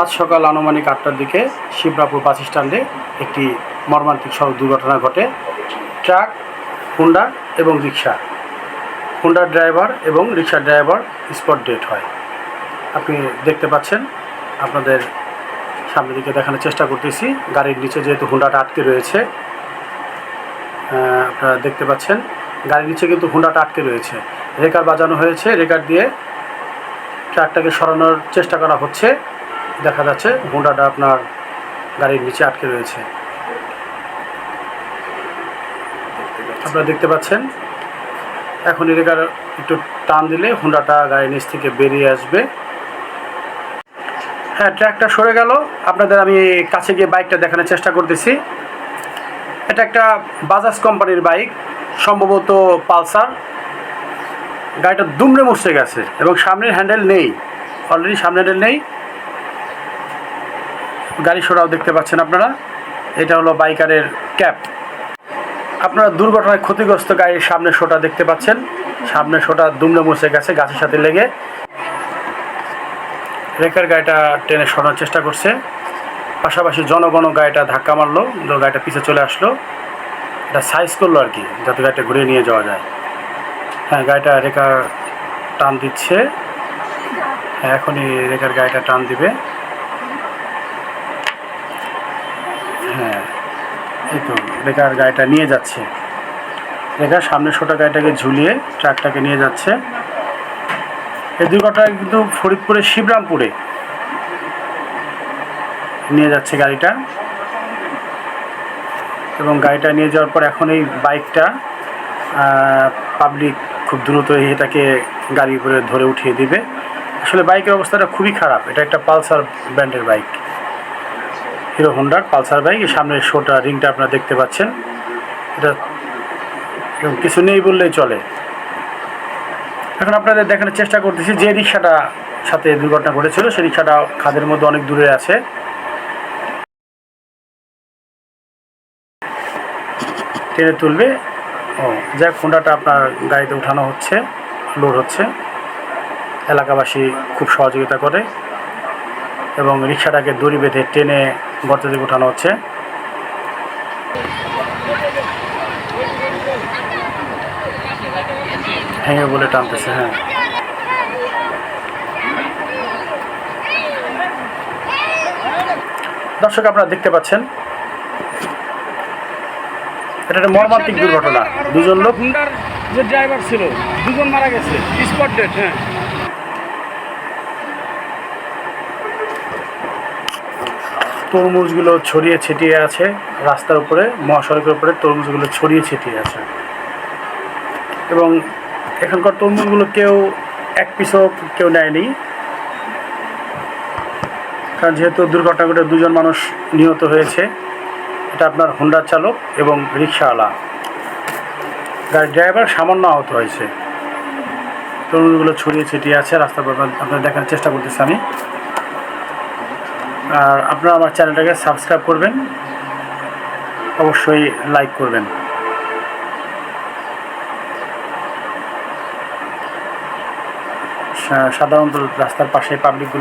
আজ সকাল আনুমানিক আটটার দিকে শিবরাপুর বাস স্ট্যান্ডে একটি মর্মান্তিক সড়ক দুর্ঘটনা ঘটে। ট্রাক, হুন্ডা এবং রিক্সা হুন্ডার ড্রাইভার এবং রিক্সার ড্রাইভার স্পট ডেট হয়। আপনি দেখতে পাচ্ছেন, আপনাদের সামনের দিকে দেখানোর চেষ্টা করতেছি। গাড়ির নিচে যেহেতু হুন্ডাটা আটকে রয়েছে আপনারা দেখতে পাচ্ছেন, গাড়ির নিচে কিন্তু হুন্ডাটা আটকে রয়েছে। রেকার বাজানো হয়েছে, রেকার দিয়ে ট্রাকটাকে সরানোর চেষ্টা করা হচ্ছে। দেখা যাচ্ছে হুন্ডাটা আপনার গাড়ির নিচে আটকে রয়েছে। আপনারা দেখতে পাচ্ছেন, এখন রেকার একটু টান দিলে হুন্ডাটা গাড়ির নিচ থেকে বেরিয়ে আসবে। হ্যাঁ ট্র্যাকটা সরে গেল। আপনাদের আমি কাছে গিয়ে বাইকটা দেখানোর চেষ্টা করতেছি। এটা একটা বাজাজ কোম্পানির বাইক, সম্ভবত পালসার। গাড়িটা দুমড়ে মুছতে গেছে এবং সামনের হ্যান্ডেল নেই। অলরেডি সামনের হ্যান্ডেল নেই। গাড়ি সরাও দেখতে পাচ্ছেন আপনারা। এটা হলো বাইকারের ক্যাপ। আপনারা দুর্ঘটনায় ক্ষতিগ্রস্ত গাড়ির সামনের শোটা দেখতে পাচ্ছেন। সামনে শোটা দুমড়ে মুছে গেছে, গাছের সাথে লেগে। রেকার গাড়িটা টেনে সরানোর চেষ্টা করছে। পাশাপাশি জনগণ গাড়িটা ধাক্কা মারলো, গাড়িটা পিছে চলে আসলো। এটা সাইজ করল আর কি, যাতে গাড়িটা ঘুরিয়ে নিয়ে যাওয়া যায়। হ্যাঁ গাড়িটা রেকার টান দিচ্ছে। এখনই রেকার গাড়িটা টান দিবে। হ্যাঁ এই তো রেকার গাড়িটা নিয়ে যাচ্ছে। রেকার সামনে ছোটো গাড়িটাকে ঝুলিয়ে ট্রাকটাকে নিয়ে যাচ্ছে। এই দুর্ঘটনা কিন্তু ফরিদপুরের শিবরামপুরে নিয়ে যাচ্ছে গাড়িটা। এবং গাড়িটা নিয়ে যাওয়ার পর এখন এই বাইকটা পাবলিক খুব দ্রুত এটাকে গাড়ি করে ধরে উঠিয়ে দিবে। আসলে বাইকের অবস্থাটা খুবই খারাপ। এটা একটা পালসার ব্র্যান্ডের বাইক। হিরো হোন্ডার পালসার বাইক। সামনের শোটা রিংটা আপনারা দেখতে পাচ্ছেন। এটা কিছু নেই বললেই চলে। এখন আপনাদের দেখানোর চেষ্টা করতেছি যে রিক্সাটা সাথে দুর্ঘটনা ঘটেছিল, সেই রিক্সাটা খাদের মধ্যে অনেক দূরে আছে। টেনে তুলবে। ও, যাক হোন্ডাটা আপনার গাড়িতে উঠানো হচ্ছে, লোড হচ্ছে। এলাকাবাসী খুব সহযোগিতা করে এবং রিক্সাটাকে দড়ি বেঁধে টেনে গর্ত দিকে উঠানো হচ্ছে। ভেঙে বলে টানতেছে হ্যাঁ। দর্শক, আপনারা দেখতে পাচ্ছেন এটা একটা মর্মান্তিক দুর্ঘটনা। দুজন লোক যে ড্রাইভার ছিল দুজন মারা গেছে। স্পট ডেট হ্যাঁ। তরমুজগুলো ছড়িয়ে ছিটিয়ে আছে রাস্তার উপরে মহাসড়কের উপরে তরমুজগুলো ছড়িয়ে ছিটিয়ে আছে। এবং এখানকার তরমুজগুলো কেউ এক পিসও কেউ নেয়নি। কারণ যেহেতু দুর্ঘটনা ঘটে দুজন মানুষ নিহত হয়েছে এটা আপনার হোন্ডার চালক এবং রিক্সাওয়ালা। গাড়ির ড্রাইভার সামান্য আহত হয়েছে। তরুণগুলো ছড়িয়ে ছিটিয়ে আছে উপর আপনার দেখার চেষ্টা করতেছি আমি। আর আপনারা আমার চ্যানেলটাকে সাবস্ক্রাইব করবেন, অবশ্যই লাইক করবেন। সাধারণত রাস্তার পাশে পাবলিকগুলো